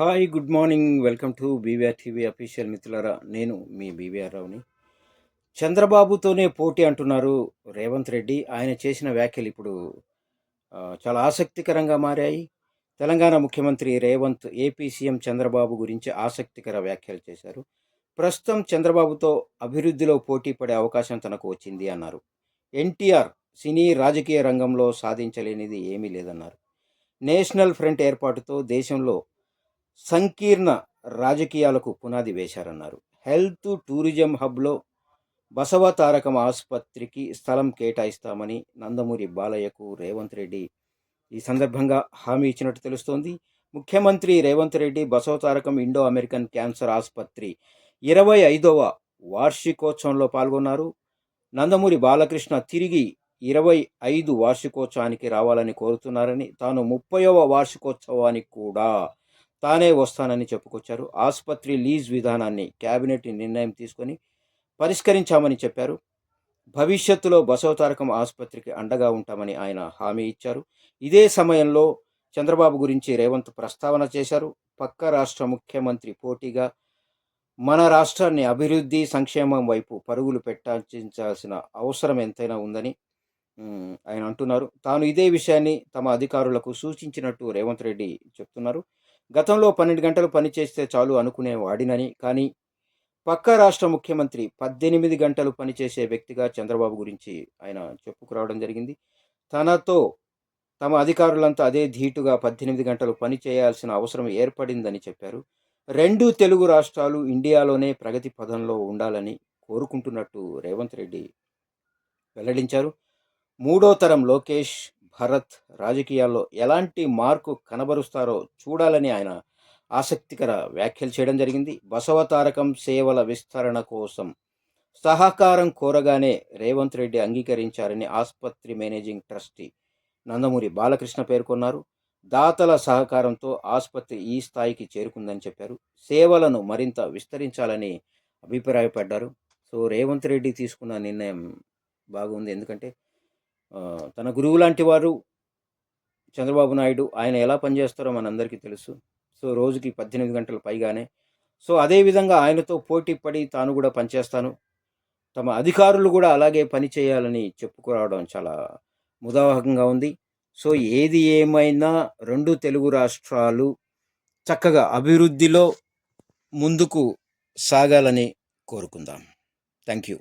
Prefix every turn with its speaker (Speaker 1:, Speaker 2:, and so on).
Speaker 1: Hi good morning. Welcome to BVR TV official మిత్రులరా. నేను మీ BVR రావుని. చంద్రబాబుతోనే పోటీ అంటున్నారు రేవంత్ రెడ్డి. ఆయన చేసిన వ్యాఖ్యలు ఇప్పుడు చాలా ఆసక్తికరంగా మారాయి. తెలంగాణ ముఖ్యమంత్రి రేవంత్ ఏపీ సీఎం చంద్రబాబు గురించి ఆసక్తికర వ్యాఖ్యలు చేశారు. ప్రస్తుతం చంద్రబాబుతో అభివృద్ధిలో పోటీ పడే అవకాశం తనకు వచ్చింది అన్నారు. ఎన్టీఆర్ సినీ రాజకీయ రంగంలో సాధించలేనిది ఏమీ లేదన్నారు. నేషనల్ ఫ్రంట్ ఏర్పాటుతో దేశంలో సంకీర్ణ రాజకీయాలకు పునాది వేశారన్నారు. హెల్త్ టూరిజం హబ్లో బసవ తారకం ఆసుపత్రికి స్థలం కేటాయిస్తామని నందమూరి బాలయ్యకు రేవంత్ రెడ్డి ఈ సందర్భంగా హామీ ఇచ్చినట్టు తెలుస్తోంది. ముఖ్యమంత్రి Revanth Reddy Basava Tarakam Indo American cancer ఆసుపత్రి ఇరవై ఐదవ వార్షికోత్సవంలో పాల్గొన్నారు. నందమూరి బాలకృష్ణ తిరిగి ఇరవై ఐదు వార్షికోత్సవానికి రావాలని కోరుతున్నారని తాను ముప్పైవ వార్షికోత్సవానికి కూడా తానే వస్తానని చెప్పుకొచ్చారు. ఆసుపత్రి లీజ్ విధానాన్ని కేబినెట్ నిర్ణయం తీసుకొని పరిష్కరించామని చెప్పారు. భవిష్యత్తులో బసవతారకం ఆసుపత్రికి అండగా ఉంటామని ఆయన హామీ ఇచ్చారు. ఇదే సమయంలో చంద్రబాబు గురించి రేవంత్ ప్రస్తావన చేశారు. పక్క రాష్ట్ర ముఖ్యమంత్రి పోటీగా మన రాష్ట్రాన్ని అభివృద్ధి సంక్షేమం వైపు పరుగులు పెట్టాల్సిన అవసరం ఎంతైనా ఉందని ఆయన అంటున్నారు. తాను ఇదే విషయాన్ని తమ అధికారులకు సూచించినట్టు రేవంత్ రెడ్డి చెప్తున్నారు. గతంలో పన్నెండు గంటలు పనిచేస్తే చాలు అనుకునే వాడినని కానీ పక్క రాష్ట్ర ముఖ్యమంత్రి పద్దెనిమిది గంటలు పనిచేసే వ్యక్తిగా చంద్రబాబు గురించి ఆయన చెప్పుకురావడం జరిగింది. తనతో తమ అధికారులంతా అదే ధీటుగా పద్దెనిమిది గంటలు పని చేయాల్సిన అవసరం ఏర్పడిందని చెప్పారు. రెండు తెలుగు రాష్ట్రాలు ఇండియాలోనే ప్రగతి పదంలో ఉండాలని కోరుకుంటున్నట్టు రేవంత్ రెడ్డి వెల్లడించారు. మూడో తరం లోకేష్ భరత్ రాజకీయాల్లో ఎలాంటి మార్కు కనబరుస్తారో చూడాలని ఆయన ఆసక్తికర వ్యాఖ్యలు చేయడం జరిగింది. బసవతారకం సేవల విస్తరణ కోసం సహకారం కోరగానే రేవంత్ రెడ్డి అంగీకరించారని ఆసుపత్రి మేనేజింగ్ ట్రస్టీ నందమూరి బాలకృష్ణ పేర్కొన్నారు. దాతల సహకారంతో ఆసుపత్రి ఈ స్థాయికి చేరుకుందని చెప్పారు. సేవలను మరింత విస్తరించాలని అభిప్రాయపడ్డారు. సో రేవంత్ రెడ్డి తీసుకున్న నిర్ణయం బాగుంది. ఎందుకంటే తన గురువు లాంటి వారు చంద్రబాబు నాయుడు ఆయన ఎలా పనిచేస్తారో మనందరికీ తెలుసు. సో రోజుకి పద్దెనిమిది గంటల పైగానే. సో అదేవిధంగా ఆయనతో పోటీ పడి తాను కూడా పనిచేస్తాను. తమ అధికారులు కూడా అలాగే పని చేయాలని చెప్పుకురావడం చాలా ముదావహంగా ఉంది. సో ఏది ఏమైనా రెండు తెలుగు రాష్ట్రాలు చక్కగా అభివృద్ధిలో ముందుకు సాగాలని కోరుకుందాం. Thank you